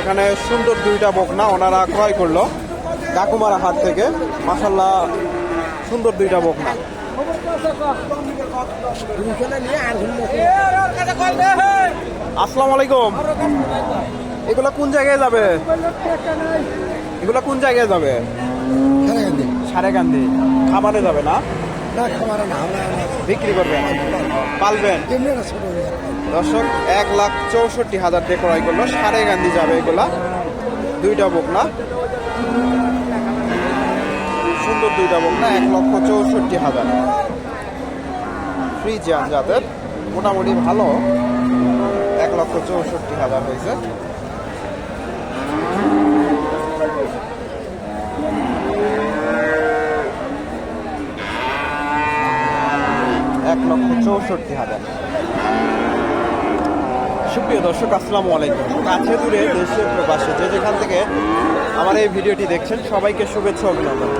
এখানে সুন্দর দুইটা বকনা ওনারা ক্রয় করল কাকুমারা হাট থেকে। মাসাল্লাহ সুন্দর দুইটা বকনা। আসসালামু আলাইকুম এগুলা কোন জায়গায় যাবে? এগুলা কোন জায়গায় যাবে? সারেগান্ধি খাবারে যাবে না? বিক্রি করবেন পালবেন। দর্শক এক লাখ চৌষট্টি হাজার দিয়ে ক্রয় করল সাড়ে গান্ধী যাবে এগুলা। দুইটা বকনা। সুন্দর দুইটা বকনা এক লক্ষ চৌষট্টি হাজার। ফ্রিজিয়ান যাদের মোটামুটি ভালো। এক লক্ষ চৌষট্টি হাজার হয়েছে। এক লক্ষ চৌষট্টি হাজার। সুপ্রিয় দর্শক, আসসালামু আলাইকুম। কাছে দূরে দেশে প্রবাসে যে যেখান থেকে আমার এই ভিডিওটি দেখছেন, সবাইকে শুভেচ্ছা অভিনন্দন।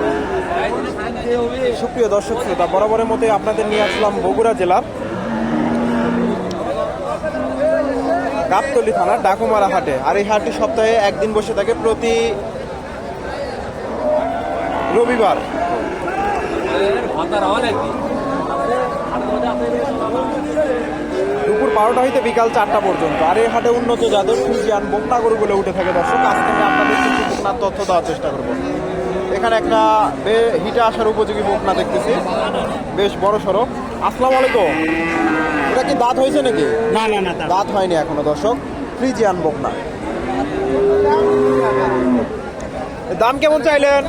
সুপ্রিয় দর্শক, শ্রোতা, বরাবরের মধ্যে আপনাদের নিয়ে আসলাম বগুড়া জেলার গাবতলি থানার ডাকুমারা হাটে। আর এই হাটটি সপ্তাহে একদিন বসে থাকে প্রতি রবিবার। দুপুর বারোটা হইতে বিকাল চারটা পর্যন্ত। আর এই হাটে উন্নত জাতের ফ্রিজিয়ান বকনা গরুগুলো উঠে থাকে দর্শক। আজকে আমি আপনাদের কিছু বকনার তথ্য দেওয়ার চেষ্টা করব। এখানে একটা বে- হিটে আসার উপযোগী বকনা দেখতেছি। বেশ বড় সড়ো আসসালামু আলাইকুম। এটা কি দাঁত হয়েছে নাকি? না না না দাঁত। হয়নি এখনও দর্শক। ফ্রিজিয়ান বকনা। দাম কেমন চাইলেন?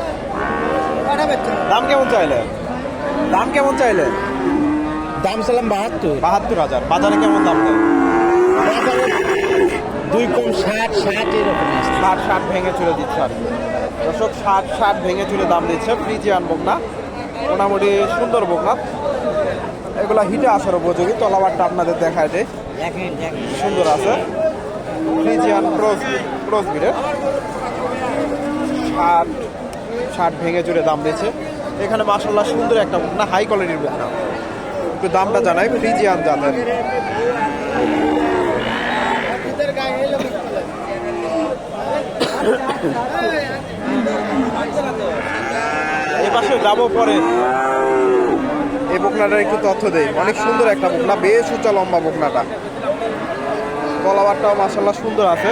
দাম কেমন চাইলেন? দাম কেমন চাইলেন? দাম সালাম বাহাত্তর। বাহাত্তর হাজার। বাজারে কেমন দাম দেয়? বাজারে দুই কম ষাট ষাট এরকম ষাট ষাট ভেঙে চুরে দিচ্ছে আর কি। দর্শক ষাট ষাট ভেঙে চুরে দাম দিচ্ছে ফ্রিজিয়ান বকনা। মোটামুটি সুন্দর বকনা। এগুলা হিটে আসার উপযোগী। তলাবারটা আপনাদের দেখায় দেয় সুন্দর আছে। ফ্রিজিয়ান ক্রস ক্রস বিডের ষাট ষাট ভেঙে চুরে দাম দিচ্ছে। এখানে মাসাল্লাহ সুন্দর একটা বকনা হাই কোয়ালিটির বকনা। একটু দামটা জানাই ফ্রিজিয়ান জাতের। এই পাশে যাব পরে। এই বকনাটার একটু তথ্য দেই। অনেক সুন্দর একটা বকনা বেশ উঁচা লম্বা বকনাটা। গলাবারটাও মাসাল্লাহ সুন্দর আছে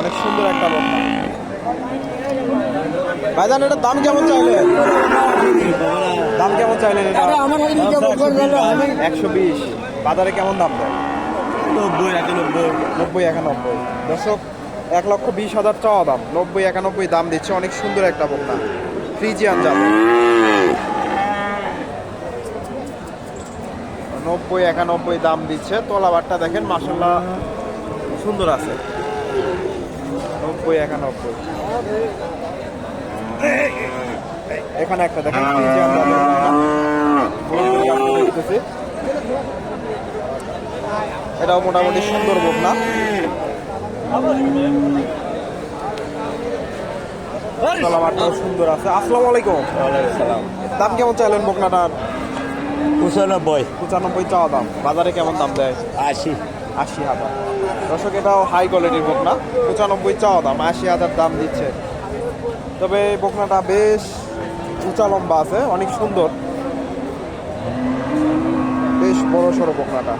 অনেক সুন্দর একটা বকনা ভাইজান এটার দাম কেমন চাইলেন? দাম কেমন চাইলেন এটা? একশো বিশ। বাজারে কেমন দাম দেয়? নব্বই একানব্বই। নব্বই একানব্বই। দর্শক এক লক্ষ বিশ হাজার চাওয়া দাম। নব্বই একানব্বই দাম দিচ্ছে অনেক সুন্দর একটা বকনা ফ্রিজিয়ান জাত। নব্বই একানব্বই দাম দিচ্ছে। তলাবারটা দেখেন মাসাল্লাহ সুন্দর আছে। নব্বই একানব্বই। এখানে একটা দেখেন। দেখতেছি এটাও মোটামুটি সুন্দর তলাবারটাও সুন্দর আছে। আসসালামু আলাইকুম। সালাম দাম কেমন চাইলেন বকনাটার? পঁচানব্বই। পঁচানব্বই চাওয়া দাম। বাজারে কেমন দাম দেয়? আশি। আশি হাজার। দর্শক এটাও হাই কোয়ালিটির বকনা পঁচানব্বই চাওয়া দাম আশি হাজার দাম দিচ্ছে। তবে এই বকনাটা বেশ উঁচা লম্বা আছে, অনেক সুন্দর। বেশ বড় সড়ো বকনাটা।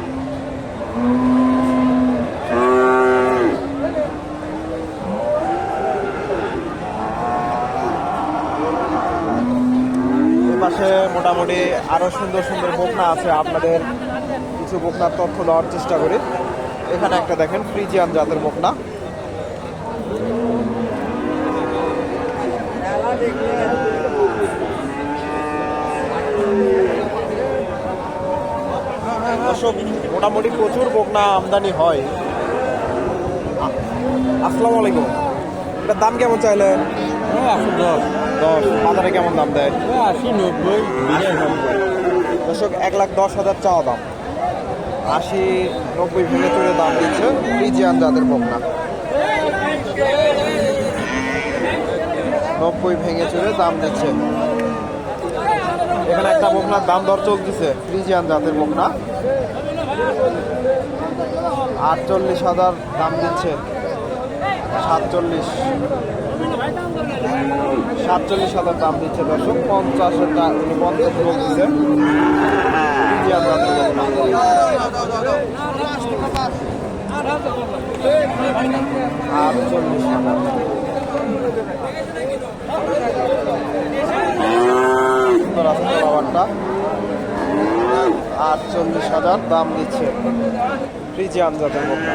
পাশে মোটামুটি আরও সুন্দর সুন্দর বকনা আছে, আপনাদের কিছু বকনার তথ্য দেওয়ার চেষ্টা করি। এখানে একটা দেখেন, ফ্রিজিয়ান জাতের বকনা। দর্শক মোটামুটি প্রচুর বকনা আমদানি হয়। আসসালামু আলাইকুম। এটার দাম কেমন চাইলেন দশ। দশ। বাজারে কেমন দাম দেয়? আশি নব্বই দর্শক এক লাখ দশ হাজার চাওয়া দাম। আশি নব্বই ভেঙে চড়ে দাম দিচ্ছে ফ্রিজিয়ান জাতের বকনা। নব্বই ভেঙে চড়ে দাম দিচ্ছে। এখানে একটা বকনার দাম দর চলতেছে ফ্রিজিয়ান জাতের বকনা। আটচল্লিশ হাজার দাম দিচ্ছে। সাতচল্লিশ। সাতচল্লিশ হাজার দাম দিচ্ছে দর্শক। পঞ্চাশের টা- উনি পঞ্চাশ বলতেছে আটচল্লিশ হাজার। আছে খাবারটা আটচল্লিশ হাজার দাম দিচ্ছে ফ্রিজিয়ান জাতের বকনা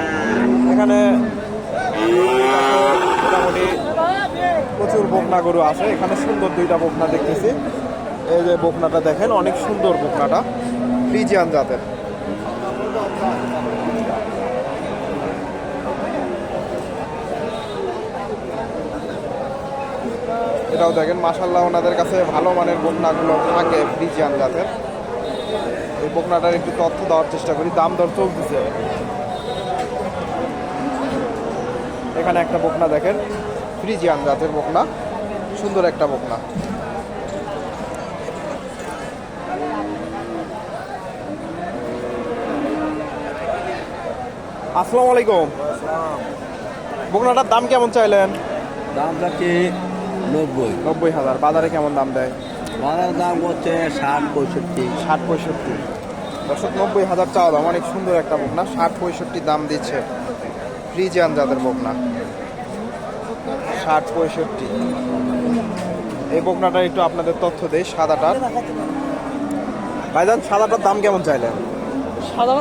এখানে মোটামুটি প্রচুর বকনা গরু আছে। এখানে সুন্দর দুইটা বকনা দেখতেছি। এই যে বকনাটা দেখেন, অনেক সুন্দর বকনাটা ফ্রিজিয়ান জাতের এটাও দেখেন মাসাল্লাহ ওনাদের কাছে ভালো মানের বকনাগুলো থাকে ফ্রিজিয়ান জাতের বকনাটার একটু তথ্য দেওয়ার চেষ্টা করি। দাম দর চলতেছে। এখানে একটা বকনা দেখেন। ফ্রিজিয়ান জাতের বকনা। সুন্দর একটা বকনা। আসসালামু আলাইকুম। বকনাটার দাম কেমন চাইলেন? দাম যাচ্ছে নব্বই। নব্বই হাজার। বাজারে কেমন দাম দেয়? বাজার দাম হচ্ছে ষাট পঁয়ষট্টি। ষাট পঁয়ষট্টি। দর্শক নব্বই হাজার চাওয়া দাম অনেক সুন্দর একটা বকনা। ষাট পঁয়ষট্টি দাম দিচ্ছে ফ্রিজিয়ান জাতের বকনা। ষাট পঁয়ষট্টি। এই বকনাটার একটু আপনাদের তথ্য দেই সাদাটার। ভাইজান সাদাটার দাম কেমন চাইলেন?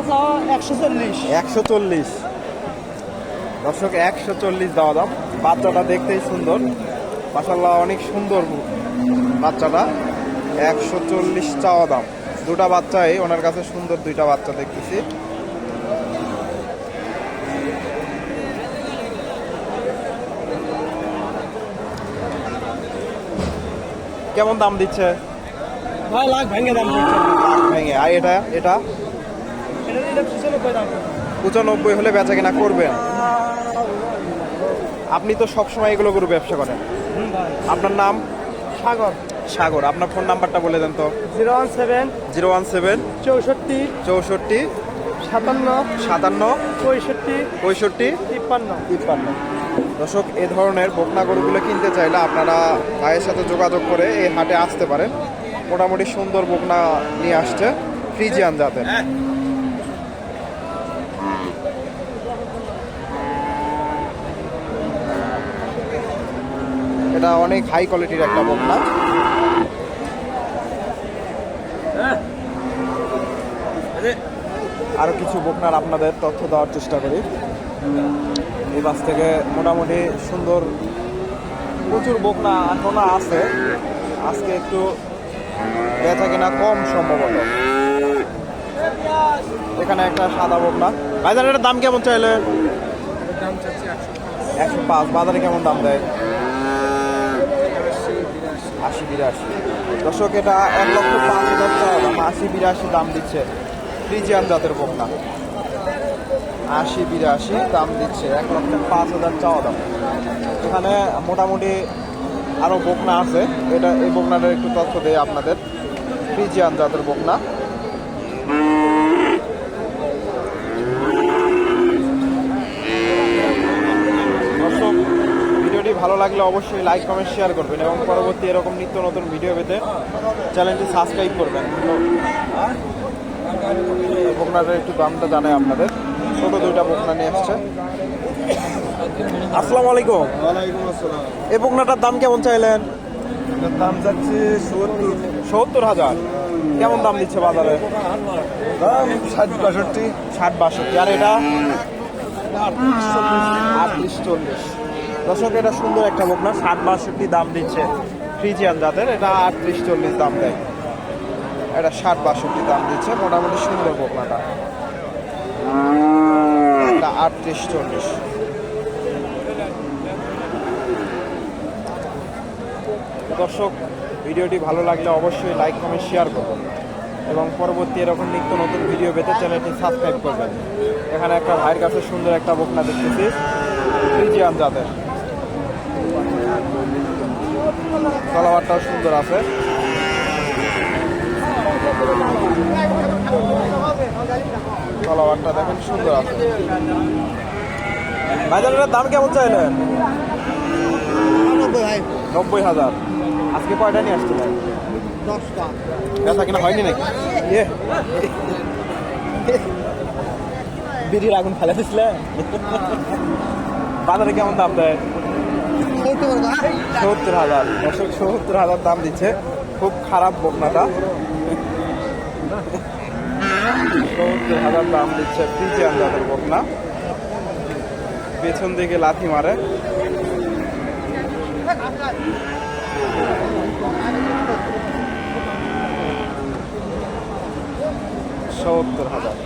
চাওয়া একশো চল্লিশ। একশো চল্লিশ। দর্শক একশো চল্লিশ দেওয়া দাম। বাচ্চাটা দেখতেই সুন্দর। মাসাল্লাহ অনেক সুন্দর বাচ্চাটা। একশো চল্লিশ চাওয়া দাম। দুটা বাচ্চাই ওনার কাছে সুন্দর দুইটা বাচ্চা দেখতেছি। কেমন দাম দিচ্ছে? লাখ ভেঙে দাম ভেঙে। আর এটা? এটা? পঁচানব্বই হলে বেচা কিনা করবেন? আপনি তো সবসময় এগুলো করে ব্যবসা করেন। আপনার নাম? সাগর। সাগর আপনার ফোন নাম্বারটা বলে দেন তো। Zero one seven zero one seven চৌষট্টি চৌষট্টি সাতান্ন সাতান্ন পঁয়ষট্টি পঁয়ষট্টি তিপ্পান্ন। তিপ্পান্ন। দর্শক এ ধরনের বকনা গরুগুলো কিনতে চাইলে আপনারা ভাইয়ের সাথে যোগাযোগ করে এই হাটে আসতে পারেন। মোটামুটি সুন্দর বকনা নিয়ে আসছে ফ্রিজিয়ান জাতের। এটা অনেক হাই কোয়ালিটির একটা বকনা। আরও কিছু বকনার আপনাদের তথ্য দেওয়ার চেষ্টা করি। এই বাস থেকে মোটামুটি সুন্দর প্রচুর বকনা এখনও আছে। আজকে একটু বেচা কিনা কম সম্ভবত। এখানে একটা সাদা বকনা। বাজার এটার দাম কেমন চাইলে একশো পাঁচ। বাজারে কেমন দাম দেয়? আশি, বিরাশি। দর্শক, এটা এক লক্ষ পাঁচ হাজার টাকা আশি, বিরাশি দাম দিচ্ছে ফ্রিজিয়ান জাতের বকনা। আশি, বিরাশি দাম দিচ্ছে এক লক্ষ পাঁচ হাজার চাওয়া দাম। এখানে মোটামুটি আরও বকনা আছে। এটা, এই বকনাটার একটু তথ্য দেয় আপনাদের। ফ্রিজিয়ান জাতের বকনা দর্শক ভিডিওটি ভালো লাগলে অবশ্যই লাইক কমেন্ট শেয়ার করবেন এবং পরবর্তী এরকম নিত্য নতুন ভিডিও পেতে চ্যানেলটি সাবস্ক্রাইব করবেন। বকনাটার একটু দামটা জানাই আপনাদের। ছোট দুইটা বকনা নিয়ে এসছে আসসালামু আলাইকুম। এই বকনাটার দাম কেমন চাইলেন? দাম যাচ্ছে সত্তর। হাজার। কেমন দাম দিচ্ছে বাজারে? দাম ষাট বাষট্টি। ষাট বাষট্টি। আর এটা? আটত্রিশ চল্লিশ। দর্শক, এটা সুন্দর একটা বকনা, ষাট বাষট্টি দাম দিচ্ছে ফ্রিজিয়ান জাতের, এটা আটত্রিশ চল্লিশ দাম দেয়। এটা ষাট বাষট্টি দাম দিচ্ছে, মোটামুটি সুন্দর বকনাটা। এটা আটত্রিশ চল্লিশ। দর্শক, ভিডিওটি ভালো লাগলে অবশ্যই লাইক, কমেন্ট, শেয়ার করবেন এবং পরবর্তী এরকম নিত্য নতুন ভিডিও পেতে চ্যানেলটি সাবস্ক্রাইব করবেন। এখানে একটা ভাইয়ের কাছে সুন্দর একটা বকনা দেখতেছি, ফ্রিজিয়ান জাতের। কালাবারটাও সুন্দর আছে। কালাবারটা দেখেন সুন্দর আছে। ভাইজানের দাম কেমন চাইলেন? নব্বই হাজার। আজকে কয়টা নিয়ে আসছে ভাই? দশটা কিনা হয়নি নাকি? বিড়ির আগুন ফেলে দিছিলেন। বাজারে কেমন দাম দেয়? সত্তর হাজার। দর্শক, সত্তর হাজার দাম দিচ্ছে। খুব খারাপ বকনাটা। সত্তর হাজার দাম দিচ্ছে ফ্রিজিয়ান জাতের বকনা। পেছন দিকে লাথি মারে। সত্তর হাজার।